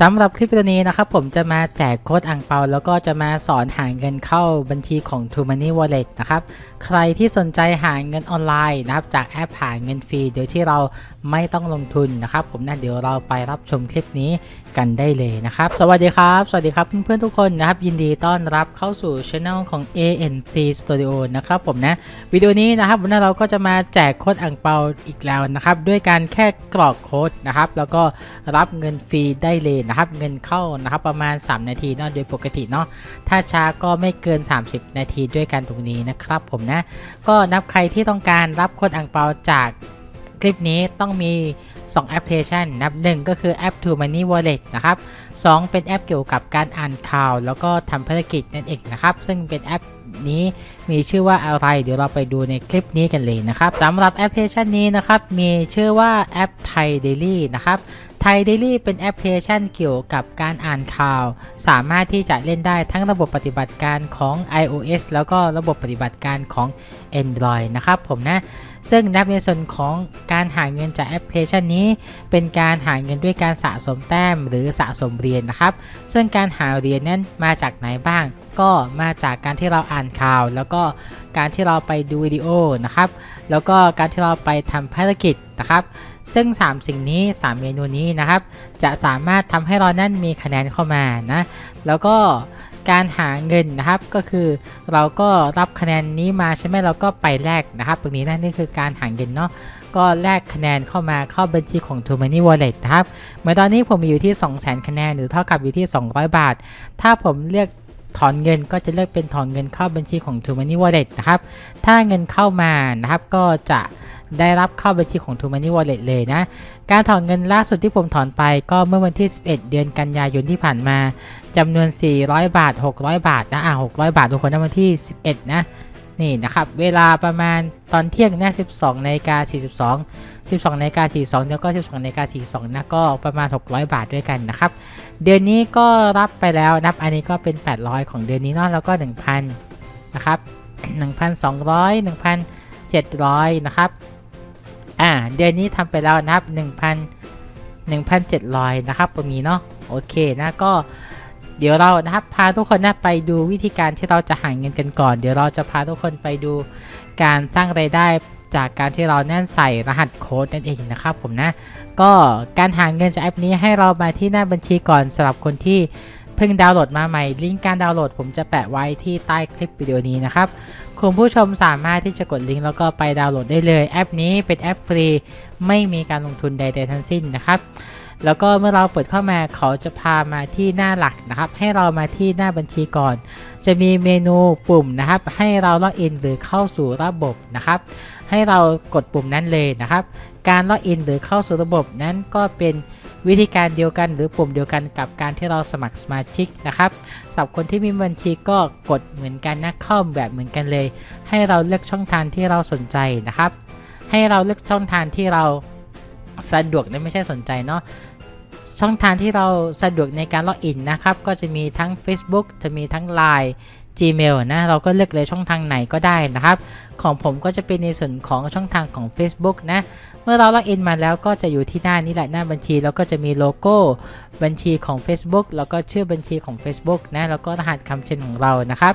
สำหรับคลิปวิดีโอนี้นะครับผมจะมาแจกโค้ดอ่างเปา แล้วก็จะมาสอนหาเงินเข้าบัญชีของ t o Money Wallet นะครับ ใครที่สนใจหาเงินออนไลน์นะครับจากแอปหาเงินฟรีโดยที่เราไม่ต้องลงทุนนะครับ ผมนะเดี๋ยวเราไปรับชมคลิปนี้กันได้เลยนะครับ สวัสดีครับ สวัสดีครับเพื่อนๆทุกคนนะครับ ยินดีต้อนรับเข้าสู่ช anel ของ ANC Studio นะครับผมนะวิดีโอนี้นะครับวันนี้เราก็จะมาแจกโค้ดอ่างเปาอีกแล้วนะครับด้วยการแค่กรอกโค้ดนะครับแล้วก็รับเงินฟรีได้เลยนะครับเงินเข้านะครับประมาณ 3 นาทีเนาะโดยปกติเนาะถ้าช้าก็ไม่เกิน 30 นาทีด้วยกันตรงนี้นะครับผมนะก็นับใครที่ต้องการรับโค้ดอ่างเปาจากคลิปนี้ต้องมี 2 แอปพลิเคชันนะครับหนึ่งก็คือแอป To Money Wallet นะครับ 2 เป็นแอปเกี่ยวกับการอ่านข่าว แล้วก็ทำภารกิจนั่นเองนะครับ ซึ่งเป็นแอปนี้มีชื่อว่าอะไร เดี๋ยวเราไปดูในคลิปนี้กันเลยนะครับสำหรับแอปพลิเคชันนี้นะครับ มีชื่อว่าแอปไทยเดลี่นะครับ ไทย Daily เป็นแอปพลิเคชันเกี่ยวกับการอ่านข่าว สามารถที่จะเล่นได้ทั้งระบบปฏิบัติการของ iOS แล้วก็ระบบปฏิบัติการของ Android นะครับผมนะ ซึ่งนับในส่วนของการหาเงินจากแอปพลิเคชันนี้ เป็นการหาเงินด้วยการสะสมแต้มหรือสะสมเหรียญนนะครับ ซึ่งการหาเหรียญนั้นมาจากไหนบ้าง ก็มาจากการที่เราอ่านข่าว แล้วก็การที่เราไปดูวิดีโอนะครับ แล้วก็การที่เราไปทำภารกิจนะครับ ซึ่ง 3 สิ่งนี้ 3 เมนูนี้นะครับ จะสามารถทำให้เรานั้นมีคะแนนเข้ามานะ แล้วก็การหาเงินนะครับก็คือเราก็รับคะแนนนี้มาใช่ไหมเราก็ไปแลกนะครับ ตรงนี้นะนี่คือการหาเงินเนาะก็แลกคะแนนเข้ามาเข้าบัญชีของ t o Money Wallet นะครับเมื่อตอนนี้ผมมีอยู่ที่ 200,000 คะแนนหรือเท่ากับอยู่ที่ 200 บาท ถ้าผมเลือกถอนเงินก็จะเลือกเป็นถอนเงินเข้าบัญชีของ t o Money Wallet นะครับ ถ้าเงินเข้ามานะครับก็จะ ได้รับเข้าบัญชีของ t o Money Wallet เลยนะ การถอนเงินล่าสุดที่ผมถอนไปก็เมื่อวันที่ 11 เดือนกันยายนที่ผ่านมาจำนวน 400 บาท 600 บาทนะอะ600 บาททุกคนนะวันที่ 11 นะนี่นะครับเวลาประมาณตอนเที่ยงนะ12นาฬิกา42 12นาฬิกา42แล้วก็ 12นาฬิกา42นะก็ประมาณ 600 บาทด้วยกันนะครับ เดือนนี้ก็รับไปแล้วนับอันนี้ก็เป็น 800 ของเดือนนี้เนาะแล้วก็ 1,000 นะครับ 1,200 1,700 นะครับ อ่า เดือนนี้ทำไปแล้วนะครับ1,000 1,700 นะครับตรงนี้เนาะโอเคนะก็เดี๋ยวเรานะครับพาทุกคนนะไปดูวิธีการที่เราจะหาเงินกันก่อน เดี๋ยวเราจะพาทุกคนไปดูการสร้างไรายได้จากการที่เราแน่นใส่รหัสโค้ดนั่นเองนะครับผมนะ ก็การหาเงินจากแอปนี้ให้เรามาที่หน้าบัญชีก่อนสำหรับคนที่ เพิ่งดาวน์โหลดมาใหม่ ลิงก์การดาวน์โหลดผมจะแปะไว้ที่ใต้คลิปวิดีโอนี้นะครับ คุณผู้ชมสามารถที่จะกดลิงก์แล้วก็ไปดาวน์โหลดได้เลย แอปนี้เป็นแอปฟรี ไม่มีการลงทุนใดๆทั้งสิ้นนะครับ แล้วก็เมื่อเราเปิดเข้ามาเขาจะพามาที่หน้าหลักนะครับ ให้เรามาที่หน้าบัญชีก่อน จะมีเมนูปุ่มนะครับ ให้เราล็อกอินหรือเข้าสู่ระบบนะครับ ให้เรากดปุ่มนั้นเลยนะครับ การล็อกอินหรือเข้าสู่ระบบนั้นก็เป็น วิธีการเดียวกันหรือปุ่มเดียวกันกับการที่เราสมัครสมาชิกนะครับสำหรับคนที่มีบัญชีก็กดเหมือนกันนะเข้าแบบเหมือนกันเลย ให้เราเลือกช่องทางที่เราสนใจนะครับ ให้เราเลือกช่องทางที่เราสะดวกนะไม่ใช่สนใจเนาะช่องทางที่เราสะดวกในการล็อกอินนะครับ ก็จะมีทั้ง Facebook จะมีทั้ง Line Gmail นะเราก็เลือกเลยช่องทางไหนก็ได้นะครับ ของผมก็จะเป็นในส่วนของช่องทางของ Facebook นะ เมื่อเราล็อกอินมาแล้วก็จะอยู่ที่หน้านี้แหละหน้าบัญชี แล้วก็จะมีโลโก้บัญชีของ Facebook แล้วก็ชื่อบัญชีของ Facebook นะแล้วก็รหัสคำเชิญของเรานะครับ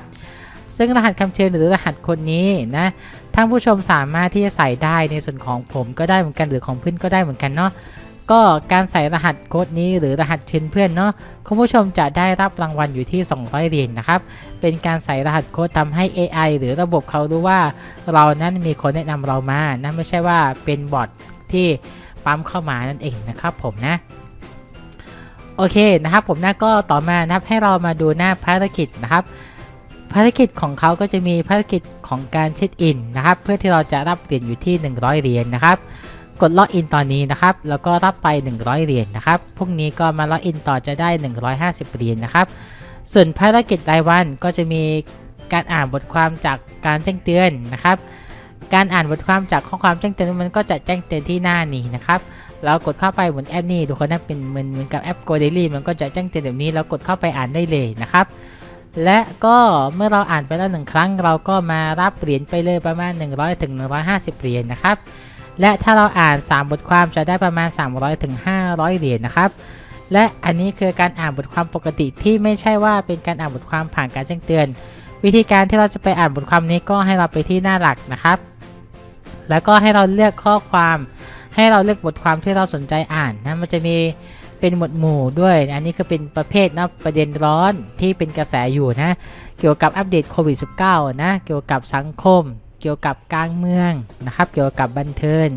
ซึ่งรหัสคำเชิญหรือรหัสคนนี้นะท่านผู้ชมสามารถที่จะใส่ได้ในส่วนของผมก็ได้เหมือนกันหรือของเพื่อนก็ได้เหมือนกันเนาะ ก็การใส่รหัสโค้ดนี้หรือรหัสเชิญเพื่อนเนาะคุณผู้ชมจะได้รับรางวัลอยู่ที่ 200 เหรียญนะครับ เป็นการใส่รหัสโค้ดทำให้ AI หรือระบบเขารู้ว่า เรานั้นมีคนแนะนำเรามานะไม่ใช่ว่าเป็นบอทที่ปั๊มเข้ามานั่นเองนะครับผมนะโอเคนะครับผมนะก็ต่อมานะครับให้เรามาดูหน้าภารกิจนะครับ ภารกิจของเขาก็จะมีภารกิจของการเช็คอินนะครับ เพื่อที่เราจะรับเหรียญอยู่ที่ 100 เหรียญนะครับ กดล็อกอินตอนนี้นะครับ แล้วก็รับไป 100 เหรียญนะครับ พรุ่งนี้ก็มาล็อกอินต่อจะได้ 150 เหรียญนะครับ ส่วนภารกิจรายวันก็จะมีการอ่านบทความจากการแจ้งเตือนนะครับ การอ่านบทความจากข้อความแจ้งเตือนมันก็จะแจ้งเตือนที่หน้านี้นะครับ เรากดเข้าไปเหมือนแอปนี้ทุกคนนะเป็นเหมือนเหมือนกับแอป Go Daily มันก็จะแจ้งเตือนแบบนี้ เรากดเข้าไปอ่านได้เลยนะครับ และก็เมื่อเราอ่านไปแล้วหนึ่งครั้ง เราก็มารับเหรียญไปเลยประมาณ 100ถึง150 เหรียญนะครับ และถ้าเราอ่าน 3 บทความจะได้ประมาณ 300ถึง500 เหรียญนะครับ และอันนี้คือการอ่านบทความปกติที่ไม่ใช่ว่าเป็นการอ่านบทความผ่านการแจ้งเตือน วิธีการที่เราจะไปอ่านบทความนี้ก็ให้เราไปที่หน้าหลักนะครับ แล้วก็ให้เราเลือกข้อความ ให้เราเลือกบทความที่เราสนใจอ่านนะมันจะมีเป็นหมวดหมู่ด้วย อันนี้ก็เป็นประเภทนะประเด็นร้อนที่เป็นกระแสอยู่นะ เกี่ยวกับอัปเดตโควิด -19 นะ เกี่ยวกับสังคม เกี่ยวกับการเมืองนะครับ เกี่ยวกับบันเทิง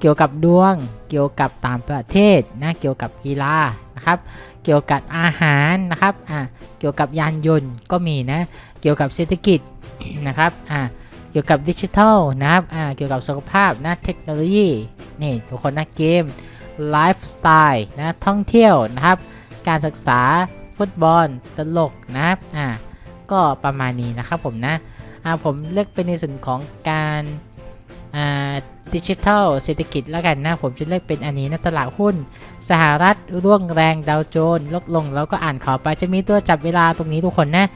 เกี่ยวกับดวง เกี่ยวกับต่างประเทศนะ เกี่ยวกับกีฬานะครับ เกี่ยวกับอาหารนะครับ อ่า เกี่ยวกับยานยนต์ก็มีนะ เกี่ยวกับเศรษฐกิจนะครับ อ่า เกี่ยวกับดิจิทัลนะครับ อ่า เกี่ยวกับสุขภาพนะเทคโนโลยี นี่ทุกคนนะเกม ไลฟ์สไตล์นะ ท่องเที่ยวนะครับ การศึกษา ฟุตบอล ตลกนะครับ อ่า ก็ประมาณนี้นะครับผมนะ ผมเลือกเป็นในส่วนของการอ่าดิจิทัลเศรษฐกิจแล้วกันนะผมจะเลือกเป็นอันนี้นะตลาดหุ้น สหรัฐร่วงแรงดาวโจนส์ลดลงแล้วก็อ่านข่าวไปจะมีตัวจับเวลาตรงนี้ทุกคนนะ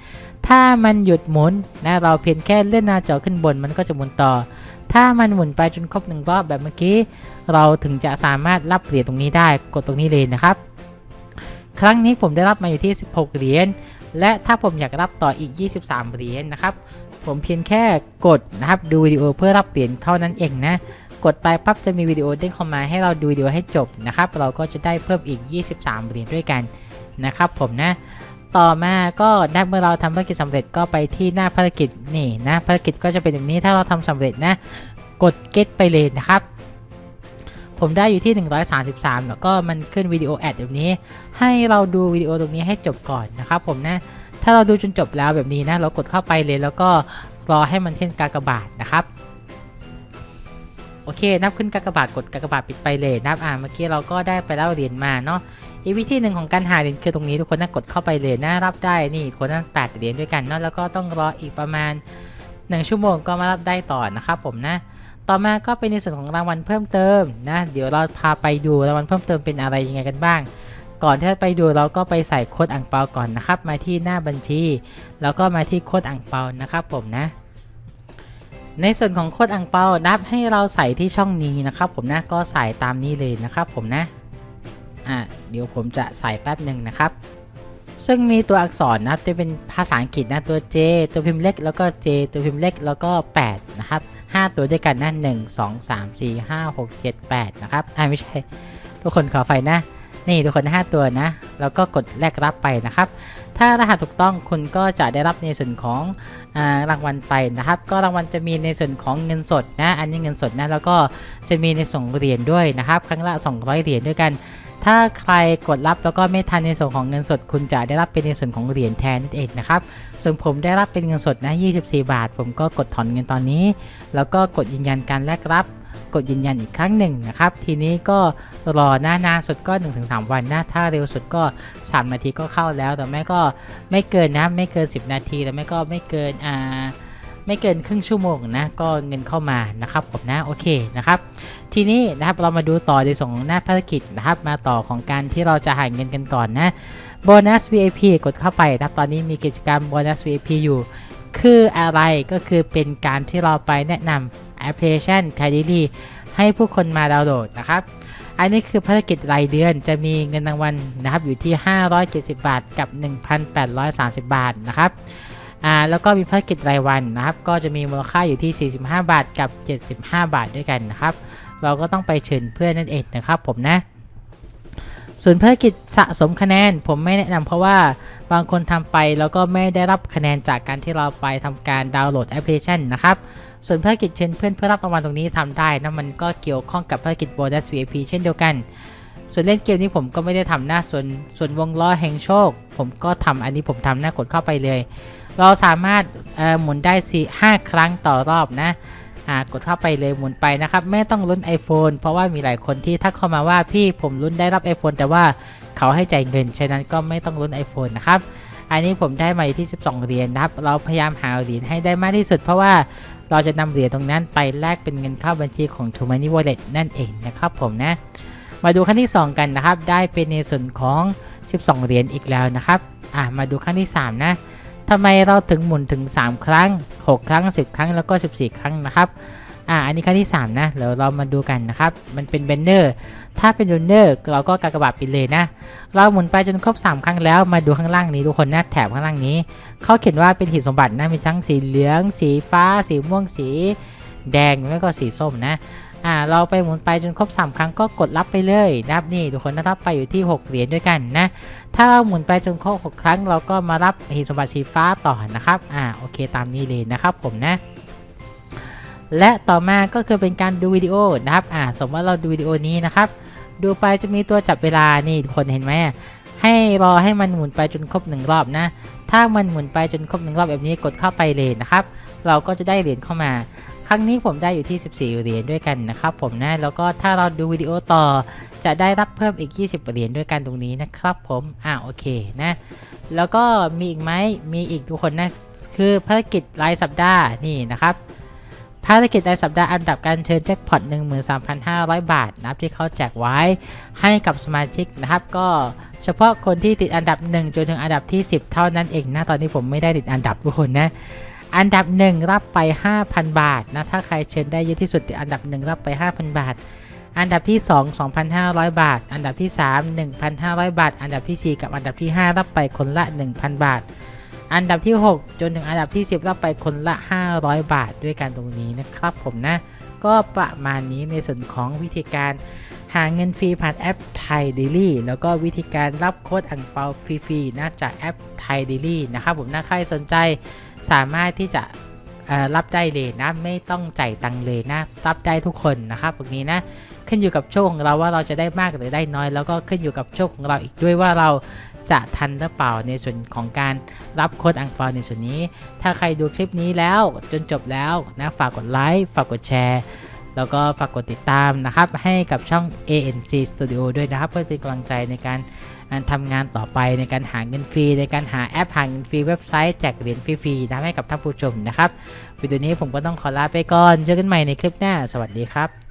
ถ้ามันหยุดหมุนนะเราเพียงแค่เลื่อนหน้าจอขึ้นบนมันก็จะหมุนต่อ ถ้ามันหมุนไปจนครบหนึ่งรอบแบบเมื่อกี้ เราถึงจะสามารถรับเหรียญตรงนี้ได้กดตรงนี้เลยนะครับ ครั้งนี้ผมได้รับมาอยู่ที่ 16 เหรียญและถ้าผมอยากรับต่ออีก 23 เหรียญนะครับ ผมเพียงแค่กดนะครับดูวิดีโอเพื่อรับเหรียญเท่านั้นเองนะ กดไปปั๊บจะมีวิดีโอเด้งเข้ามาให้เราดูวิดีโอให้จบนะครับ เราก็จะได้เพิ่มอีก 23 เหรียญด้วยกันนะครับ ผมนะ ต่อมาก็ได้เมื่อเราทำภารกิจสำเร็จก็ไปที่หน้าภารกิจนี่นะภารกิจก็จะเป็นแบบนี้ถ้าเราทำสำเร็จนะ กด get ไปเลยนะครับผมได้อยู่ที่ 133 แล้วก็มันขึ้นวิดีโอแอดแบบนี้ ให้เราดูวิดีโอตรงนี้ให้จบก่อนนะครับผมนะ ถ้าเราดูจนจบแล้วแบบนี้นะเรากดเข้าไปเลยแล้วก็รอให้มันขึ้นกากบาทนะครับโอเค นับขึ้นกากบาทกดกากบาทปิดไปเลยนับอ่าเมื่อกี้เราก็ได้ไปแล้วเหรียญมาเนาะอีกวิธีหนึ่งของการหาเหรียญคือตรงนี้ทุกคนนะกดเข้าไปเลยนะรับได้นี่คนนั้นแปดเหรียญด้วยกันเนาะแล้วก็ต้องรออีกประมาณ 1 ชั่วโมงก็มารับได้ต่อนะครับผมนะ ต่อมาก็เป็นในส่วนของรางวัลเพิ่มเติมนะ เดี๋ยวเราพาไปดูรางวัลเพิ่มเติมเป็นอะไรยังไงกันบ้าง ก่อนที่จะไปดูเราก็ไปใส่โค้ดอ่างเปาก่อนนะครับ มาที่หน้าบัญชี แล้วก็มาที่โค้ดอ่างเปานะครับผมนะ ในส่วนของโค้ดอ่างเปานับให้เราใส่ที่ช่องนี้นะครับ ผมนะก็ใส่ตามนี้เลยนะครับผมนะอะเดี๋ยวผมจะใส่แป๊บหนึ่งนะครับ ซึ่งมีตัวอักษรนะครับจะเป็นภาษาอังกฤษนะตัว J ตัวพิมพ์เล็กแล้วก็ J ตัวพิมพ์เล็กแล้วก็ 8 นะครับ 5 ตัวด้วยกันนะ1 2 3 4 5 6 7 8 นะครับอ่าไม่ใช่ ทุกคนขอไฟนะ นี่ทุกคน 5 ตัวนะ แล้วก็กดแลกรับไปนะครับ ถ้ารหัสถูกต้องคุณก็จะได้รับในส่วนของอรางวัลไปนะครับ ก็รางวัลจะมีในส่วนของเงินสดนะ อันนี้เงินสดนะ แล้วก็จะมีในส่งเหรียญด้วยนะครับ ครั้งละ 200 เหรียญด้วยกัน ถ้าใครกดรับแล้วก็ไม่ทันในส่วนของเงินสด คุณจะได้รับเป็นในส่วนของเหรียญแทนนั่นเองนะครับ ส่วนผมได้รับเป็นเงินสดนะ 24 บาท ผมก็กดถอนเงินตอนนี้ แล้วก็กดยืนยันการแลกรับ กดยืนยันอีกครั้งหนึ่งนะครับ ทีนี้ก็รอหน้านานสุดก็ 1-3 วันนะถ้าเร็วสุดก็ 3 นาทีก็เข้าแล้ว แต่ไม่ก็ไม่เกินนะไม่เกิน 10 นาทีแต่ไม่ก็ไม่เกินอ่าไม่เกินครึ่งชั่วโมงนะก็เงินเข้ามานะครับผมนะโอเคนะครับ ทีนี้นะครับเรามาดูต่อในส่วนของหน้าภารกิจนะครับ มาต่อของการที่เราจะหาเงินกันก่อนนะโบนัส VIP กดเข้าไปนะครับตอนนี้มีกิจกรรมโบนัส VIP อยู่ คืออะไรก็คือเป็นการที่เราไปแนะนำ แอปพลิเคชัน k a i d i ให้ผู้คนมาดาวน์โหลดนะครับ อันนี้คือภารกิจรายเดือนจะมีเงินรางวัลนะครับอยู่ที่ 570 บาทกับ 1,830 บาทนะครับอ่าแล้วก็มีภารกิจรายวันนะครับ ก็จะมีมูลค่าอยู่ที่ 45 บาทกับ 75 บาทด้วยกันนะครับ เราก็ต้องไปเชิญเพื่อนนั่นเองนะครับผมนะส่วนภารกิจสะสมคะแนนผมไม่แนะนำเพราะว่าบางคนทำไปแล้วก็ไม่ได้รับคะแนนจากการที่เราไปทำการดาวน์โหลดแอปพลิเคชันนะครับ ส่วนภารกิจเชิญเพื่อนเพื่อรับรางวัลตรงนี้ทำได้นะมันก็เกี่ยวข้องกับภารกิจโบนัส VIP เช่นเดียวกัน ส่วนเล่นเกมนี้ผมก็ไม่ได้ทำนะส่วนส่วนวงล้อแห่งโชค ผมก็ทำอันนี้ผมทำนะกดเข้าไปเลย เราสามารถหมุนได้สี่ห้าครั้งต่อรอบนะกดเข้าไปเลยหมุนไปนะครับ ไม่ต้องลุ้น iPhone เพราะว่ามีหลายคนที่ทักเข้ามาว่าพี่ผมลุ้นได้รับ iPhone แต่ว่าเขาให้จ่ายเงิน ฉะนั้นก็ไม่ต้องลุ้น iPhone นะครับ อันนี้ผมได้มาที่ 12 เหรียญนะครับ เราพยายามหาเหรียญให้ได้มากที่สุด เพราะว่าเราจะนำเหรียญตรงนั้นไปแลกเป็นเงินเข้าบัญชีของ t o m o n e y Wallet นั่นเองนะครับผมนะ มาดูขั้นที่ 2 กันนะครับ ได้เป็นในส่วนของ 12 เหรียญอีกแล้วนะครับ อะมาดูขั้นที่ 3 นะทำไมเราถึงหมุนถึง 3 ครั้ง 6 ครั้ง 10 ครั้งแล้วก็ 14 ครั้งนะครับ อ่าอันนี้ขั้นที่ 3 นะเดี๋ยวเรามาดูกันนะครับ มันเป็นเบนเนอร์ ถ้าเป็นเบนเนอร์เราก็กากบาทไปเลยนะ เราหมุนไปจนครบ 3 ครั้งแล้ว มาดูข้างล่างนี้ทุกคนนะแถบข้างล่างนี้ เขาเขียนว่าเป็นหีบสมบัตินะ มีทั้งสีเหลือง สีฟ้า สีม่วง สีแดง แล้วก็สีส้มนะอ่าเราไปหมุนไปจนครบ 3 ครั้งก็กดรับไปเลยนะครับนี่ทุกคนนะรับไปอยู่ที่ 6 เหรียญด้วยกันนะ ถ้าเราหมุนไปจนครบ 6 ครั้ง เราก็มารับหีบสมบัติสีฟ้าต่อนะครับอ่าโอเคตามนี้เลยนะครับผมนะ และต่อมาก็คือเป็นการดูวิดีโอนะครับอ่าสมมติว่าเราดูวิดีโอนี้นะครับ ดูไปจะมีตัวจับเวลานี่ทุกคนเห็นไหมให้รอให้มันหมุนไปจนครบหนึ่งรอบนะ ถ้ามันหมุนไปจนครบหนึ่งรอบแบบนี้กดเข้าไปเลยนะครับ เราก็จะได้เหรียญเข้ามา ครั้งนี้ผมได้อยู่ที่ 14 เหรียญด้วยกันนะครับผมนะ แล้วก็ถ้าเราดูวิดีโอต่อ จะได้รับเพิ่มอีก 20 เหรียญด้วยกันตรงนี้นะครับผม อ่าโอเคนะ แล้วก็มีอีกไหมมีอีกทุกคนนะ คือภารกิจรายสัปดาห์นี่นะครับ ภารกิจรายสัปดาห์อันดับการเชิญแจ็คพอต13,500 บาทนะครับที่เขาแจกไว้ให้กับสมาชิกนะครับ ก็เฉพาะคนที่ติดอันดับ 1 จนถึงอันดับที่ 10 เท่านั้นเองนะตอนนี้ผมไม่ได้ติดอันดับทุกคนนะอันดับ 1 รับไป 5,000 บาทนะถ้าใครเชิญได้เยอะที่สุดติดอันดับ 1 รับไป 5,000 บาท อันดับที่ 2 2,500 บาท อันดับที่ 3 1,500 บาท อันดับทีสี่4 กับอันดับที่ 5 รับไปคนละ 1,000 บาท อันดับที่ 6 จนถึงอันดับที่ 10 รับไปคนละ 500 บาทด้วยกันตรงนี้นะครับผมนะ ก็ประมาณนี้ในส่วนของวิธีการหาเงินฟรีผ่านแอปไทย Daily แล้วก็วิธีการรับโค้ดอังเปาฟรีๆนะจากแอปไทย Daily นะครับผมนะใครสนใจสามารถที่จะรับได้เลยนะ ไม่ต้องจ่ายตังเลยนะ รับได้ทุกคนนะครับตรงนี้นะ ขึ้นอยู่กับโชคของเราว่าเราจะได้มากหรือได้น้อย แล้วก็ขึ้นอยู่กับโชคของเราอีกด้วยว่าเรา จะทันหรือเปล่าในส่วนของการรับโค้ดอังเปาในส่วนนี้ ถ้าใครดูคลิปนี้แล้วจนจบแล้วนะฝากกดไลค์ฝากกดแชร์แล้วก็ฝากกดติดตามนะครับ ให้กับช่อง ANC Studio ด้วยนะครับ เพื่อเป็นกำลังใจในการทำงานต่อไปในการหาเงินฟรี ในการหาแอปหาเงินฟรีเว็บไซต์แจกเหรียญฟรีๆนะให้กับท่านผู้ชมนะครับวิดีโอนี้ผมก็ต้องขอลาไปก่อนเจอกันใหม่ในคลิปหน้า สวัสดีครับ